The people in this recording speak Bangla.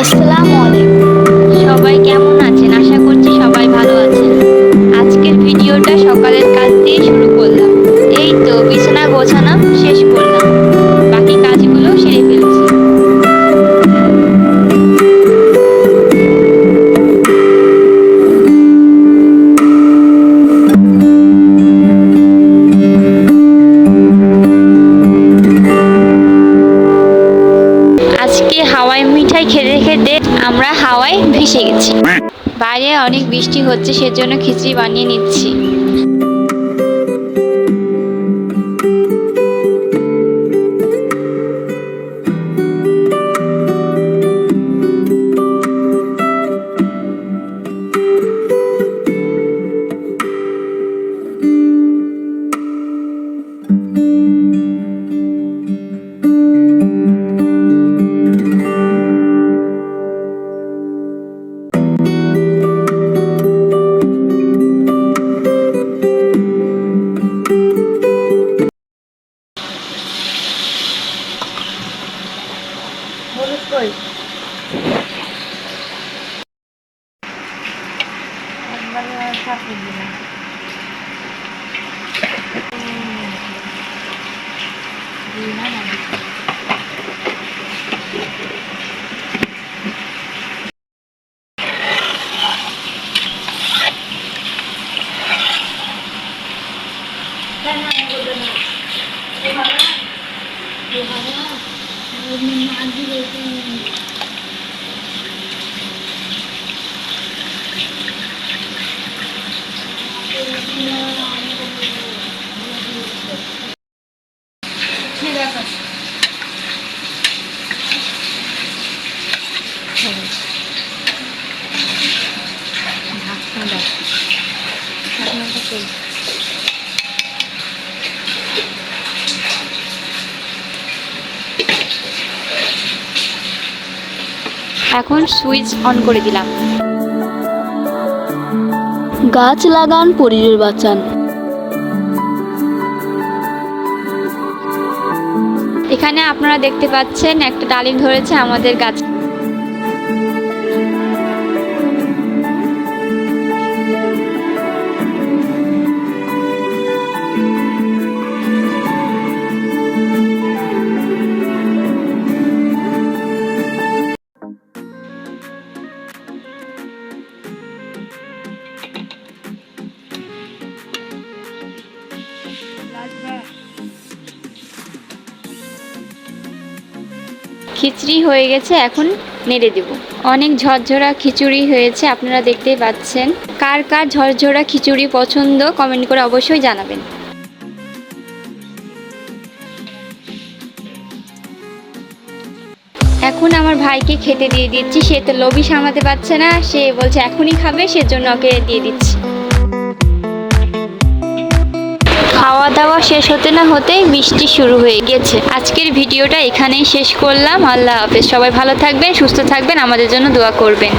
আসসালামু আলাইকুম মিঠাই খেতে খেতে আমরা হাওয়ায় ভেসে গেছি। বাইরে অনেক বৃষ্টি হচ্ছে সেজন্য খিচুড়ি বানিয়ে নিচ্ছি। হলুদ কই? একবারে সাথে দিলাম দিলাম ঢাকনা দাও ঢাকনাটা এখন সুইচ অন করে দিলাম। গাছ লাগান পরিবেশ বাঁচান। এখানে আপনারা দেখতে পাচ্ছেন একটা ডালিম ধরেছে আমাদের গাছ। খিচড়ি হয়ে গেছে, এখন নেড়ে দেব। অনেক ঝরঝরা খিচুড়ি হয়েছে, আপনারা দেখতেই পাচ্ছেন। কার কার ঝরঝরা খিচুড়ি পছন্দ কমেন্ট করে অবশ্যই জানাবেন। এখন আমার ভাইকে খেতে দিয়ে দিচ্ছি, সে তো লোভি সামলাতে পারছে না, সে বলছে এখনই খাবে, সেজন্য ওকে দিয়ে দিচ্ছি। খাওয়া দাওয়া শেষ হতে না হতে বৃষ্টি শুরু হয়ে গেছে। আজকের ভিডিওটা এখানেই শেষ করলাম। আল্লাহ হাফেজ। সবাই ভালো থাকবেন, সুস্থ থাকবেন। আমাদের জন্য দোয়া করবেন।